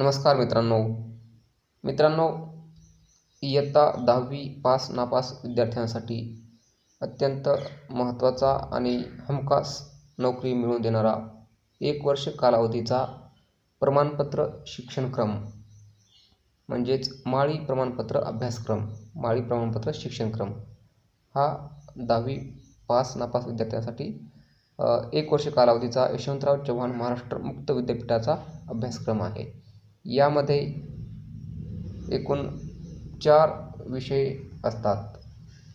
नमस्कार मित्रांनो. मित्रांनो इयत्ता दहावी पास नापास विद्यार्थ्यांसाठी अत्यंत महत्त्वाचा आणि हमखास नोकरी मिळवून देणारा एक वर्ष कालावधीचा प्रमाणपत्र शिक्षणक्रम म्हणजेच माळी प्रमाणपत्र अभ्यासक्रम माळी प्रमाणपत्र शिक्षणक्रम हा दहावी पास नापास विद्यार्थ्यांसाठी एक वर्ष कालावधीचा यशवंतराव चव्हाण महाराष्ट्र मुक्त विद्यापीठाचा अभ्यासक्रम आहे. यामध्ये एकूण चार विषय असतात.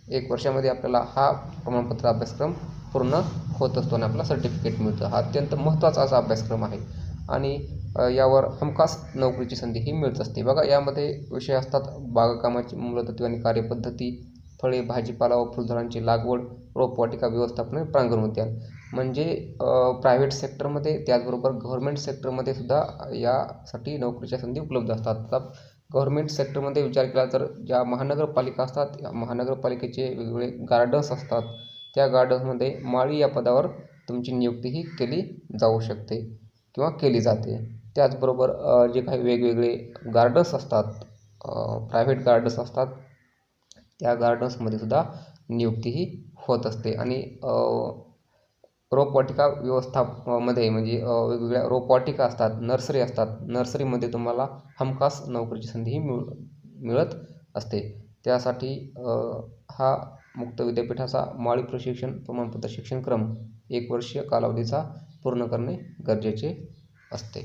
एक वर्षामध्ये आपल्याला हा प्रमाणपत्र अभ्यासक्रम पूर्ण होत असतो आणि आपल्याला सर्टिफिकेट मिळतं. हा अत्यंत महत्त्वाचा असा अभ्यासक्रम आहे. आणि यावर हमखास नोकरीची संधी ही मिळत असते. बघा यामध्ये विषय असतात बागकामाची मूलतत्वे आणि कार्यपद्धती फळे भाजीपाला व फुलझाडांची लागवड रोपवाटिका व्यवस्थापन प्रांगण उद्यान म्हणजे प्रायव्हेट सेक्टरमध्ये त्याचबरोबर गव्हर्मेंट सेक्टरमध्ये सुद्धा यासाठी नोकरीच्या संधी उपलब्ध असतात. आता गव्हर्मेंट सेक्टरमध्ये विचार केला तर ज्या महानगरपालिका असतात या महानगरपालिकेचे वेगवेगळे गार्डन्स असतात. त्या गार्डन्समध्ये माळी या पदावर तुमची नियुक्तीही केली जाऊ शकते किंवा केली जाते. त्याचबरोबर जे काही वेगवेगळे गार्डन्स असतात प्रायव्हेट गार्डन्स असतात त्या गार्डन्समध्ये सुद्धा नियुक्तीही होत असते. आणि रोपवाटिका व्यवस्थामध्ये म्हणजे वेगवेगळ्या रोपवाटिका असतात नर्सरी असतात. नर्सरीमध्ये तुम्हाला हमखास नोकरीची संधीही मिळ मिळत असते. त्यासाठी हा मुक्त विद्यापीठाचा माळी प्रशिक्षण प्रमाणपत्र शिक्षणक्रम एक वर्षीय कालावधीचा पूर्ण करणे गरजेचे असते.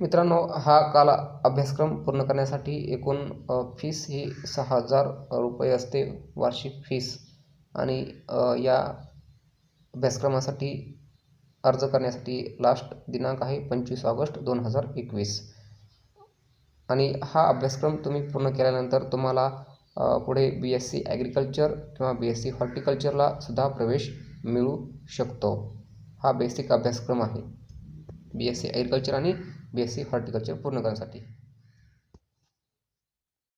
मित्रांनो हा काला अभ्यासक्रम पूर्ण करण्यासाठी एकूण फीस ही सहा हजार रुपये असते वार्षिक फीस. आणि या अभ्यासक्रमासाठी अर्ज करण्यासाठी लास्ट दिनांक आहे पंचवीस ऑगस्ट दोन हजार एकवीस. आणि हा अभ्यासक्रम तुम्ही पूर्ण केल्यानंतर तुम्हाला पुढे बी एस सी ॲग्रिकल्चर किंवा बी एस सी हॉर्टिकल्चरला सुद्धा प्रवेश मिळू शकतो. हा बेसिक अभ्यासक्रम आहे. बी एस सी ॲग्रिकल्चर आणि बी एस सी हॉर्टिकल्चर पूर्ण करण्यासाठी